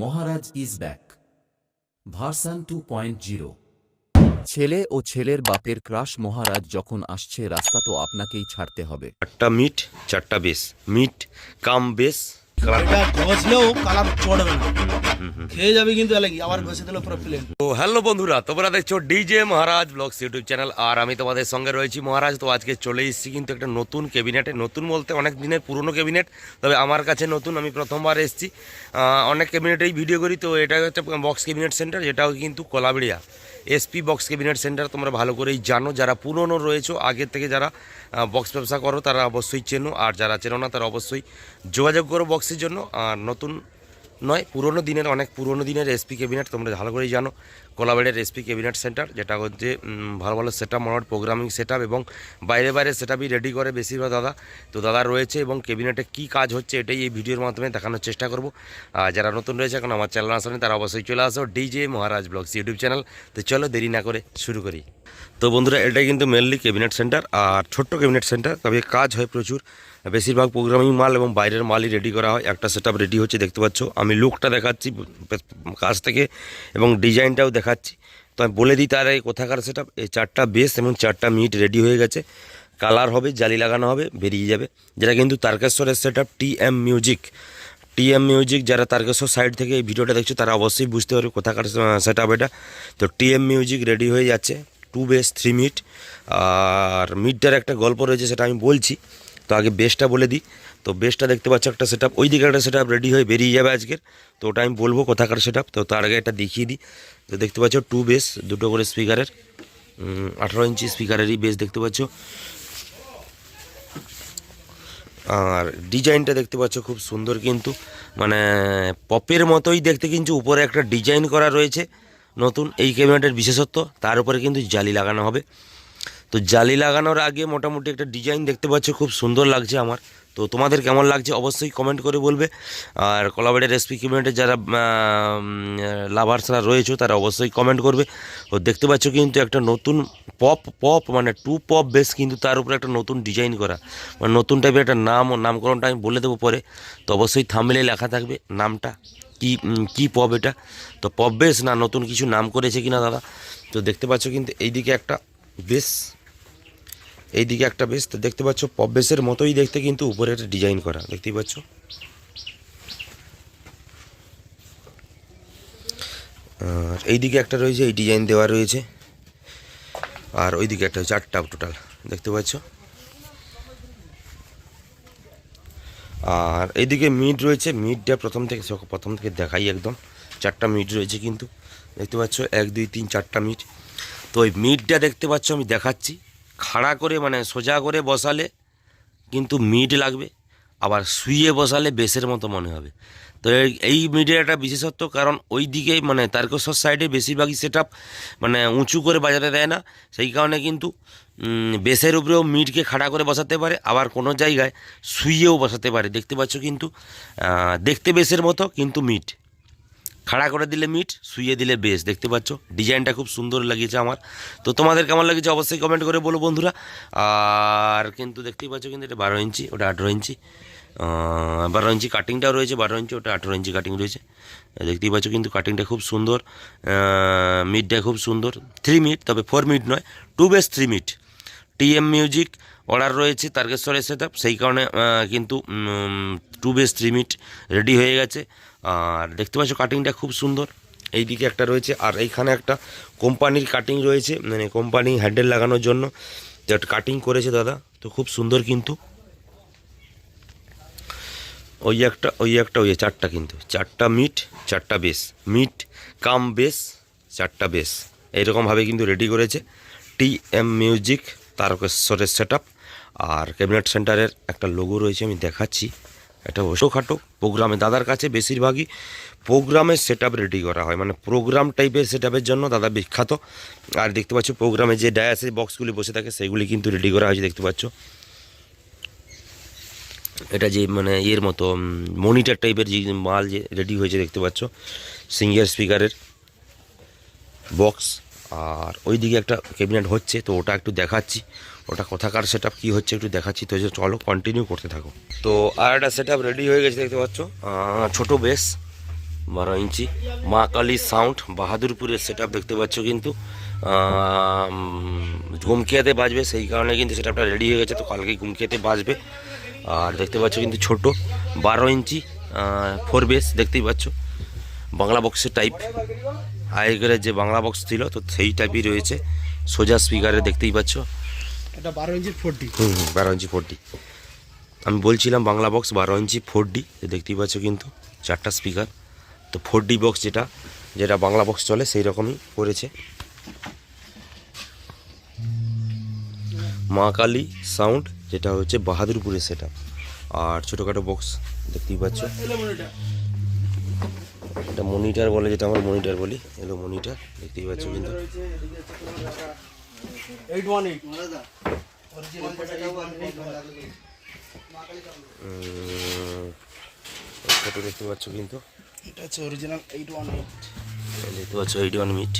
Maharaj is back. Version two point zero. ছেলে ও ছেলের বাপের ক্রাশ মহারাজ যখন আসছে রাস্তা তো আপনাকেই ছাড়তে হবে। চারটা মিট চারটা বেস মিট কাম বেস এটা ঘষলেও কালার চড়বে না। খেয়ে যাবে কিন্তু এলাকি আবার ঘষে দিলে পুরো প্লেন তো হ্যালো বন্ধুরা তোমরা দেখছ DJ Maharaj blogs YouTube channel আর আমি তোমাদের সঙ্গে রয়েছি মহারাজ। তো আজকে চলে এসেছি কিন্তু একটা নতুন ক্যাবিনেটে নতুন বলতে অনেক দিনের পুরনো ক্যাবিনেট তবে আমার কাছে নতুন আমি প্রথমবার এসেছি। অনেক ক্যাবিনেটেই ভিডিও করি তো এটা হচ্ছে বক্স ক্যাবিনেট সেন্টার যেটাও কিন্তু Kalabiria. SP box cabinet centre তোমরা ভালো করেই জানো। যারা পুরনো রয়েছে, আগের থেকে যারা বক্স ব্যবসা করো, তারা অবশ্যই চেনো। আর যারা চেনো না, তারা অবশ্যই যোগাযোগ করো বক্সের জন্য। আর নতুন নয়, পুরনো দিনের, অনেক পুরনো দিনের এসপি ক্যাবিনেট তোমরা ভালো করেই জানো। কোলাবাড়ির এসপি ক্যাবিনেট সেন্টার যেটা হচ্ছে ভালো ভালো set up mode programming set এবং বাইরে বাইরে সেট রেডি করে বেশিরভাগ দাদা। তো দাদা রয়েছে এবং ক্যাবিনেটে কী কাজ হচ্ছে, এটাই এই ভিডিওর মাধ্যমে দেখানোর চেষ্টা করব। যারা নতুন রয়েছে, এখন আমার চ্যানেল আসেনি, তারা অবশ্যই চলে আসো। DJ Maharaj blogs YouTube channel তো চলো দেরি না করে শুরু করি। তো বন্ধুরা, এটাই কিন্তু মেনলি ক্যাবিনেট সেন্টার আর ছোট্ট ক্যাবিনেট সেন্টার তবে কাজ হয় প্রচুর। বেশিরভাগ প্রোগ্রামিং মাল এবং বাইরের মালই রেডি করা হয়। একটা সেট রেডি হচ্ছে, দেখতে পাচ্ছ। আমি লুকটা দেখাচ্ছি, কাজ থেকে এবং ডিজাইনটাও দেখাচ্ছি। তো আমি বলে দিই তার এই কোথাকার সেট এই চারটা বেস এবং চারটা মিট রেডি হয়ে গেছে। কালার হবে, জালি লাগানো হবে, বেরিয়ে যাবে। যেটা কিন্তু তারকেশ্বরের set up T M music TM music যারা তারকেশ্বর সাইড থেকে এই ভিডিওটা দেখছ, তারা অবশ্যই বুঝতে পারবে কোথাকার সেট আপ এটা। তো টিএম মিউজিক রেডি হয়ে যাচ্ছে। Two bass, three mid. আর মিটটার একটা গল্প রয়েছে, সেটা আমি বলছি। তো আগে বেসটা বলে দিই। তো বেসটা দেখতে পাচ্ছ, একটা সেট আপ ওই দিকে একটা সেট রেডি হয়ে বেরিয়ে যাবে আজকের। তো ওটা আমি বলব কোথাকার সেট তো তার আগে এটা দেখিয়ে দিই। তো দেখতে পাচ্ছ, টু বেস, দুটো করে স্পিকারের আঠারো ইঞ্চি স্পিকারেরই বেস দেখতে পাচ্ছ। আর ডিজাইনটা দেখতে পাচ্ছ, খুব সুন্দর কিন্তু। মানে পপের মতোই দেখতে কিন্তু উপরে একটা ডিজাইন করা রয়েছে। নতুন এই ক্যাবিনেটের বিশেষত্ব, তার উপরে কিন্তু জালি লাগানো হবে। তো জালি লাগানোর আগে মোটামুটি একটা ডিজাইন দেখতে পাচ্ছ, খুব সুন্দর লাগছে আমার। তো তোমাদের কেমন লাগছে অবশ্যই কমেন্ট করে বলবে। আর কলাবাড়ির এসপি ক্যাবিনেটের যারা লাভার্সরা রয়েছে, তারা অবশ্যই কমেন্ট করবে। ও দেখতে পাচ্ছ কিন্তু একটা নতুন পপ পপ মানে টু পপ বেস কিন্তু তার উপরে একটা নতুন ডিজাইন করা। মানে নতুন টাইপের একটা নাম ও নামকরণটা আমি বলে দেবো পরে। তো অবশ্যই থামলে লেখা থাকবে নামটা। কি কি পপ এটা? তো পপ বেস না, নতুন কিছু নাম করেছে কিনা দাদা? তো দেখতে পাচ্ছ কিন্তু এইদিকে একটা বেস এইদিকে একটা বেস তো দেখতে পাচ্ছ পপ বেসের মতোই দেখতে কিন্তু উপরে একটা ডিজাইন করা, দেখতেই পাচ্ছ? আর এইদিকে একটা রয়েছে, এই ডিজাইন দেওয়া রয়েছে। আর ওইদিকে একটা চারটা টোটাল দেখতে পাচ্ছ? আর এদিকে মিট রয়েছে, মিটটা প্রথম থেকে প্রথম থেকে দেখাই একদম। চারটা মিট রয়েছে কিন্তু। দেখতে পাচ্ছ, এক, দুই, তিন, চারটা মিট। তো ওই মিটটা দেখতে পাচ্ছ, আমি দেখাচ্ছি। খাড়া করে মানে সোজা করে বসালে কিন্তু মিট লাগবে। আবার শুয়ে বসালে বেসের মতো মনে হবে। তো এই- একটা বিশেষত্ব, কারণ ওই দিকে মানে তারকেশ্বর সাইডে বেশিরভাগই সেট মানে উঁচু করে বাজাতে দেয় না। সেই কারণে কিন্তু বেসের উপরেও মিটকে খাড়া করে বসাতে পারে, আবার কোনো জায়গায় শুয়েও বসাতে পারে। দেখতে পাচ্ছ কিন্তু দেখতে বেসের মতো, কিন্তু মিট। খাড়া করে দিলে মিট, শুইয়ে দিলে বেশ। দেখতে পাচ্ছ, ডিজাইনটা খুব সুন্দর লাগিয়েছে আমার। তো তোমাদের কেমন লাগিয়েছে অবশ্যই কমেন্ট করে বলো বন্ধুরা। আর কিন্তু দেখতেই পাচ্ছ কিন্তু এটা বারো ইঞ্চি, ওটা আঠেরো ইঞ্চি। বারো ইঞ্চি কাটিংটাও রয়েছে, বারো ইঞ্চি, ওটা আঠেরো ইঞ্চি কাটিং রয়েছে। দেখতেই পাচ্ছ কিন্তু কাটিংটা খুব সুন্দর। মিটটা খুব সুন্দর। থ্রি মিট তবে ফোর মিট নয় two bass three mid TM music order রয়েছে তারকেশ্বরের সেট সেই কারণে কিন্তু two bass three mid ready হয়ে গেছে। আর দেখতে পাচ্ছ কাটিংটা খুব সুন্দর। এই দিকে একটা রয়েছে, আর এইখানে একটা কোম্পানির কাটিং রয়েছে মানে কোম্পানি হ্যান্ডেল লাগানোর জন্য। কাটিং করেছে দাদা, তো খুব সুন্দর কিন্তু। ওই একটা ওই একটা, ওই চারটা কিন্তু। চারটা মিট চারটা বেস মিট কাম বেস চারটা বেস এইরকমভাবে কিন্তু রেডি করেছে টি এম মিউজিক তারকেশ্বরের সেট আর ক্যাবিনেট সেন্টারের একটা লোগো রয়েছে, আমি দেখাচ্ছি। এটা ওষোখাটো প্রোগ্রামে দাদার কাছে বেশিরভাগই প্রোগ্রামের সেট রেডি করা হয়। মানে প্রোগ্রাম টাইপের সেট জন্য দাদা বিখ্যাত। আর দেখতে পাচ্ছ, প্রোগ্রামে যে ডায়াসে বক্সগুলি বসে থাকে, সেগুলি কিন্তু রেডি করা হয়েছে, দেখতে পাচ্ছ। এটা যে মানে ইয়ের মতো মনিটার টাইপের যে মাল যে রেডি হয়েছে দেখতে পাচ্ছ সিঙ্গার স্পিকারের বক্স আর ওইদিকে একটা ক্যাবিনেট হচ্ছে, তো ওটা একটু দেখাচ্ছি। ওটা কোথাকার সেট আপ কী হচ্ছে একটু দেখাচ্ছি। তো চলো কন্টিনিউ করতে থাকো। তো আর একটা সেট আপ রেডি হয়ে গেছে দেখতে পাচ্ছ। ছোটো বেস বারো ইঞ্চি। মা কালী সাউন্ড বাহাদুরপুরের সেট দেখতে পাচ্ছ কিন্তু। ঘুমকিয়াতে বাজবে, সেই কারণে কিন্তু সেটআপটা রেডি হয়ে গেছে। তো কালকে ঘুমকিয়াতে বাজবে। আর দেখতে পাচ্ছ কিন্তু ছোট বারো ইঞ্চি ফোর বেস দেখতেই পাচ্ছ। বাংলা বক্সের টাইপ আগেকার যে বাংলা বক্স ছিল তো সেই টাইপই রয়েছে। সোজা স্পিকারে দেখতেই পাচ্ছ। এটা বারো ইঞ্চির ফোরটি হুম হুম, বারো ইঞ্চি ফোর ডি আমি বলছিলাম বাংলা বক্স বারো ইঞ্চি ফোর ডি দেখতেই পাচ্ছ কিন্তু চারটা স্পিকার তো ফোর ডি বক্স যেটা যেটা বাংলা বক্স চলে সেই রকমই করেছে। মা কালী সাউন্ড যেটা হচ্ছে বাহাদুরপুরের সেটা আর ছোটোখাটো বক্স দেখতেই পাচ্ছ। এটা মনিটার বলে যেটা আমরা মনিটার বলি। এলো মনিটার দেখতেই পাচ্ছ কিন্তু। দেখতে পাচ্ছ কিন্তু। এটা হচ্ছে অরিজিনাল এইট ওয়ান এইট দেখতে পাচ্ছ এইট ওয়ান মিট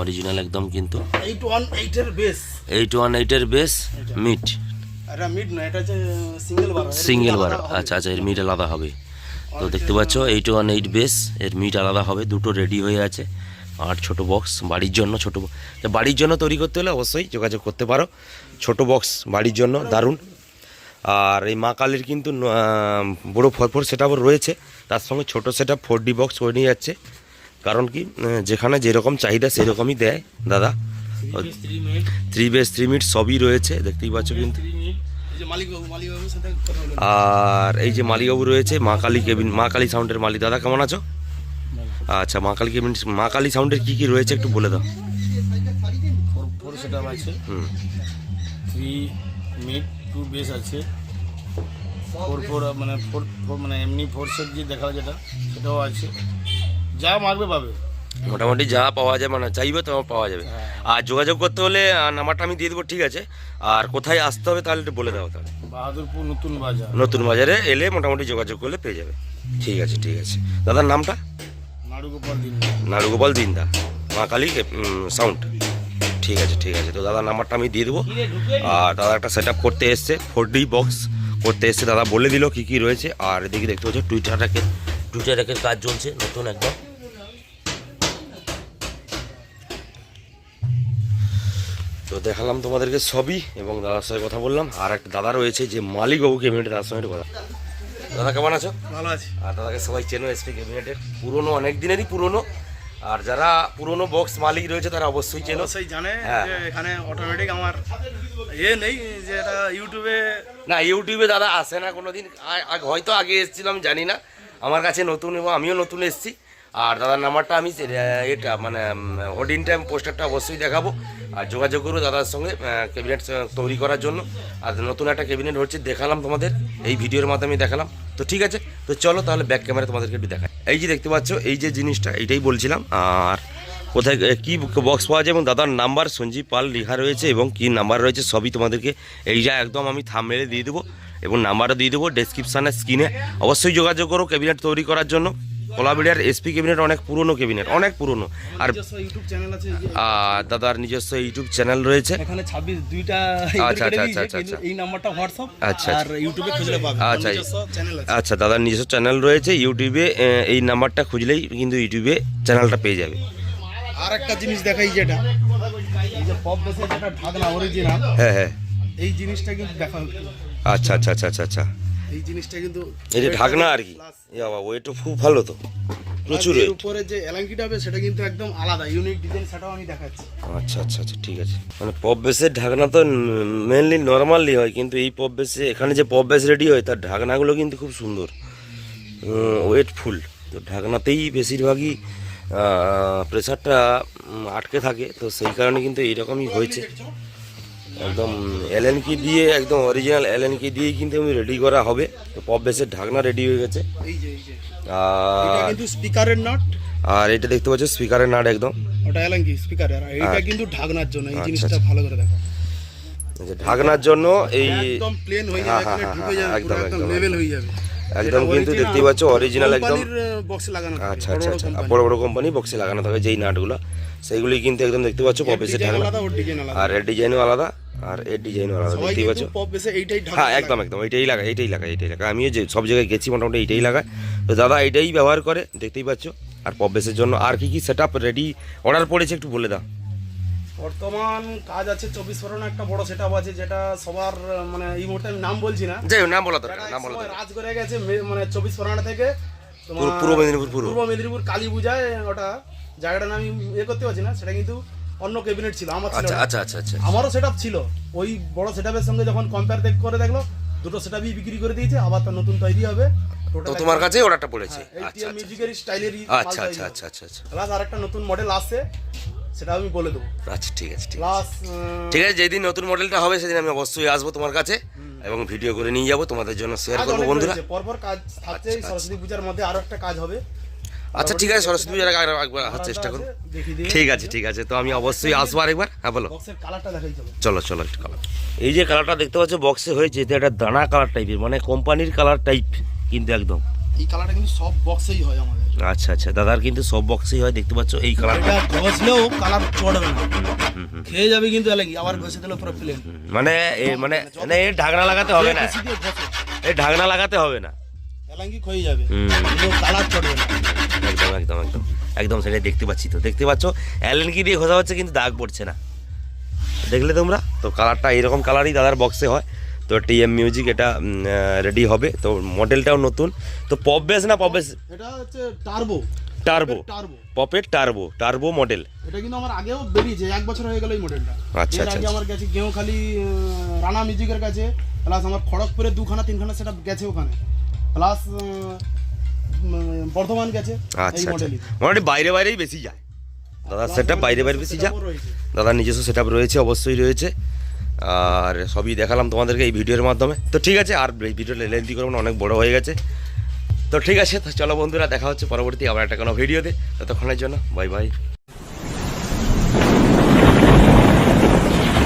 অরিজিনাল একদম কিন্তু। এইট ওয়ান এইটের বেস এইট ওয়ান এইটের বেস মিট এটা মিড না এটা হচ্ছে সিঙ্গেল বার সিঙ্গেল বার আচ্ছা আচ্ছা এর মিট আলাদা হবে। তো দেখতে পাচ্ছ এইট ওয়ান এইট বেস এর মিট আলাদা হবে দুটো রেডি হয়ে আছে। আর ছোট বক্স বাড়ির জন্য ছোট বাড়ির জন্য তৈরি করতে হলে অবশ্যই যোগাযোগ করতে পারো। ছোট বক্স বাড়ির জন্য দারুণ। আর এই মা কালীর কিন্তু বড় ফরফর সেট রয়েছে। তার সঙ্গে ছোট set up four D box করে নিয়ে যাচ্ছে। কারণ কি যেখানে যেরকম চাহিদা সেরকমই দেয় দাদা। Three three bass three mid সবই রয়েছে দেখতেই পাচ্ছ কিন্তু। আর এই যে মালিকবাবু রয়েছে মা কালী কেবিন মা কালী সাউন্ডের মালিক। দাদা কেমন আছো? আচ্ছা মা কালী কেবিন মা কালী সাউন্ডের কি কি রয়েছে একটু বলে দাও। ফোর ফোর সেট আছে। হুম। থ্রি মিড টু বেস আছে। ফোর ফোর মানে ফোর ফোর মানে এমনি ফোর সেট যে দেখা যায় যেটা সেটাও আছে। যা মারবে পাবে। মোটামুটি যা পাওয়া যায় মানে চাইবে তো পাওয়া যাবে। আর যোগাযোগ করতে হলে নাম্বারটা আমি দিয়ে দেবো ঠিক আছে? আর কোথায় আসতে হবে তাহলে একটু বলে দাও তাহলে। বাহাদুরপুর নতুন বাজার। নতুন বাজারে এলে মোটামুটি যোগাযোগ করলে পেয়ে যাবে। ঠিক আছে ঠিক আছে। দাদার নামটা? নাড়ুগোপাল দিন্দা মা কালী সাউন্ড। ঠিক আছে ঠিক আছে। তো দাদার নাম্বারটা আমি দিয়ে দেবো। আর দাদা একটা সেট করতে এসছে ফোর ডি বক্স করতে এসছে। দাদা বলে দিল কি কি রয়েছে। আর এদিকে দেখতে পাচ্ছ টুইটারটাকে টুইটারটাকে কাজ চলছে নতুন একদম। তো দেখালাম তোমাদেরকে সবই এবং দাদার সঙ্গে কথা বললাম। আর একটা দাদা রয়েছে যে মালিক বাবু ক্যাবিনেটে দাদার সঙ্গে কথা দাদা কেমন আছো? ভালো আছে। আর দাদাকে সবাই চেনো এসপি ক্যাবিনেটের পুরনো অনেক দিনেরই পুরনো। আর যারা পুরনো বক্স মালিক রয়েছে তারা অবশ্যই চেনো। সেই জানে হ্যাঁ। যে এখানে অটোমেটিক আমার এ নেই যে এটা ইউটিউবে না ইউটিউবে দাদা আসে না কোনো দিন হয়তো আগে এসেছিলাম জানি না। আমার কাছে নতুন এবং আমিও নতুন এসেছি। আর দাদার নাম্বারটা আমি এটা মানে হোডিং টাইম পোস্টারটা অবশ্যই দেখাবো। আর যোগাযোগ করব দাদার সঙ্গে ক্যাবিনেট তৈরি করার জন্য। আর নতুন একটা ক্যাবিনেট হচ্ছে, দেখালাম তোমাদের, এই ভিডিওর মাধ্যমে দেখালাম। তো ঠিক আছে, তো চলো তাহলে ব্যাক ক্যামেরা তোমাদেরকে একটু দেখাই। এই যে দেখতে পাচ্ছ, এই যে জিনিসটা, এইটাই বলছিলাম, আর কোথায় কী বক্স পাওয়া যায় এবং দাদার নাম্বার সঞ্জীব পাল লেখা রয়েছে এবং কি নাম্বার রয়েছে সবই তোমাদেরকে, এই যা একদম আমি থাম মেরে দিয়ে দেবো এবং নাম্বারও দিয়ে দেবো ডেসক্রিপশানে স্ক্রিনে অবশ্যই যোগাযোগ করো ক্যাবিনেট তৈরি করার জন্য। কোলাবিডিয়ার এসপি ক্যাবিনেট অনেক পুরনো ক্যাবিনেট অনেক পুরনো। আর দাদার নিজস্ব ইউটিউব চ্যানেল রয়েছে। এখানে ছাব্বিশ দুইটা আচ্ছা, আচ্ছা, আচ্ছা, আচ্ছা। এই নাম্বারটা হোয়াটসঅ্যাপ আচ্ছা, আর ইউটিউবে খুঁজলে আচ্ছা। আচ্ছা দাদার নিজস্ব চ্যানেল রয়েছে ইউটিউবে এই নাম্বারটা খুঁজলেই কিন্তু ইউটিউবে চ্যানেলটা পেয়ে যাবে। আর একটা জিনিস দেখাই যেটা। এই যে পপ বেসে যেটা ঢাকনা অরিজিনাল হ্যাঁ হ্যাঁ। এই জিনিসটা কিন্তু দেখা আচ্ছা আচ্ছা আচ্ছা আচ্ছা আচ্ছা। এই জিনিসটা কিন্তু এই যে ঢাকনা আর কি। বাবা ওয়েটও খুব ভালো তো। প্রচুর এর উপরে যে এলাঙ্কিটা হবে সেটা কিন্তু একদম আলাদা ইউনিক ডিজাইন সেটাও আমি দেখাচ্ছি। আচ্ছা আচ্ছা আচ্ছা ঠিক আছে। মানে পপ বেসের ঢাকনা তো মেনলি নর্মালি হয় কিন্তু এই পপ বেসে এখানে যে পপ বেস রেডি হয় তার ঢাকনাগুলো কিন্তু খুব সুন্দর। ওয়েটফুল তো ঢাকনাতেই বেশিরভাগই প্রেসারটা আটকে থাকে তো সেই কারণে কিন্তু এইরকমই হয়েছে। একদম এলএন কি দিয়ে একদম অরিজিনাল এলএন কি দিয়েই কিন্তু রেডি করা হবে। তো পপ বেসের ঢাকনা রেডি হয়ে গেছে। আর কিন্তু স্পিকারের নট। আর এটা দেখতে পাচ্ছ স্পিকারের নাট একদম। ওটা আর আচ্ছা। কিন্তু ঢাকনার জন্য এই আচ্ছা, জিনিসটা আচ্ছা। ভালো করে দেখো। ঢাকনার জন্য এই একদম প্লেন হয়ে হ্যাঁ, যাবে হ্যাঁ, ঢুকে যাবে একদম, একদম একদম, লেভেল হয়ে যাবে। একদম কিন্তু দেখতেই পাচ্ছ অরিজিনাল একদম। বক্সে লাগানো আচ্ছা আচ্ছা আচ্ছা। বড় বড় কোম্পানি বক্সে লাগানো থাকে যেই নাটগুলো। সেইগুলি কিন্তু একদম দেখতে পাচ্ছ পপেসের ঢাকনা। আর ডিজাইনও আলাদা। আর এর ডিজাইন আলাদা দেখতেই পাচ্ছ? হ্যাঁ একদম একদম এইটাই লাগায় এইটাই লাগায় এইটাই লাগায়। আমিও যে সব জায়গায় গেছি মোটামুটি এইটাই লাগায়। তো দাদা এইটাই ব্যবহার করে দেখতেই পাচ্ছ। আর পপ বেসের জন্য আর কি কি সেট রেডি অর্ডার পড়েছে একটু বলে দাও। বর্তমান কাজ আছে চব্বিশ পরগনা একটা বড় সেট আছে যেটা সবার মানে এই মুহূর্তে আমি নাম বলছি না। যাই নাম বলা দরকার নাম বলা রাজ করে গেছে মানে চব্বিশ পরগনা থেকে পূর্ব মেদিনীপুর পূর্ব মেদিনীপুর কালী পূজায় ওটা জায়গাটা আমি এ করতে পারছি না সেটা কিন্তু অন্য ক্যাবিনেট ছিল আমার ছিল আচ্ছা আচ্ছা আচ্ছা আচ্ছা। আমারও সেট ছিল। ওই বড় সেট সঙ্গে যখন কম্পেয়ার করে দেখল দুটো সেট বিক্রি করে দিয়েছে আবার তার নতুন তৈরি হবে। তো তোমার কাছেই অর্ডারটা পড়েছে। আচ্ছা আচ্ছা মিউজিকের স্টাইলেরই আচ্ছা আচ্ছা আচ্ছা আচ্ছা আচ্ছা। প্লাস আর একটা নতুন মডেল আসছে সেটা আমি বলে দেবো। আচ্ছা ঠিক আছে ঠিক আছে। প্লাস ঠিক আছে যেদিন নতুন মডেলটা হবে সেদিন আমি অবশ্যই আসব তোমার কাছে এবং ভিডিও করে নিয়ে যাব তোমাদের জন্য শেয়ার করব বন্ধুরা। পরপর কাজ থাকছে সরস্বতী পূজার মধ্যে আরও একটা কাজ হবে। আচ্ছা ঠিক আছে সরস্বতী পূজার আগে একবার আসার চেষ্টা করো দেখিয়ে দিয়ে ঠিক আছে ঠিক আছে তো আমি অবশ্যই আসব আরেকবার? হ্যাঁ বলো। চলো। চলো একটু কালার এই যে কালারটা দেখতে পাচ্ছ বক্সে হয়েছে এটা একটা দানা কালার টাইপের মানে কোম্পানির কালার টাইপ কিন্তু একদম। এই কালারটা কিন্তু সব বক্সেই হয় আমাদের। আচ্ছা আচ্ছা দাদার কিন্তু সব বক্সেই হয় দেখতে পাচ্ছ এই কালারটা ঘষলেও কালার চড়বে না। খেয়ে যাবে কিন্তু এলাকি আবার ঘষে দিলে পুরো প্লেন মানে মানে মানে এর ঢাকনা লাগাতে হবে না। এই ঢাকনা লাগাতে হবে না। এলাকি ক্ষয়ে যাবে। কালার চড়বে না। একদম একদম। একদম সেটাই দেখতে পাচ্ছি তো। দেখতে পাচ্ছ অ্যালেন কি দিয়ে ঘষা হচ্ছে কিন্তু দাগ পড়ছে না। দেখলে তোমরা? তো কালারটা এরকম কালারই দাদার বক্সে হয়। তো টিএম মিউজিক এটা রেডি হবে। তো মডেলটাও নতুন। তো পপ বেস না পপ বেস এটা হচ্ছে টার্বো টার্বো টার্বো পপের টার্বো টার্বো মডেল এটা কিন্তু আমার আগেও বেরিয়েছে এক বছর হয়ে গেল এই মডেলটা আচ্ছা, আচ্ছা, আগে আচ্ছা। আমার গেছে গেঁওখালি আহ, রানা মিউজিকের কাছে। প্লাস আমার খড়গপুরে দুখানা তিনখানা সেটা গেছে ওখানে। প্লাস বর্ধমান গেছে আচ্ছা আচ্ছা। মোটামুটি বাইরে বাইরেই বেশি যায়। দাদা সেটা বাইরে বাইরে বেশি যায়। দাদার নিজস্ব সেট রয়েছে অবশ্যই রয়েছে। আর সবই দেখালাম তোমাদেরকে এই ভিডিওর মাধ্যমে। তো ঠিক আছে আর ভিডিওটা লেন্থি করব না অনেক বড় হয়ে গেছে। তো ঠিক আছে তো চলো বন্ধুরা দেখা হচ্ছে পরবর্তী আবার একটা কোনো ভিডিওতে। ততক্ষণের জন্য বাই বাই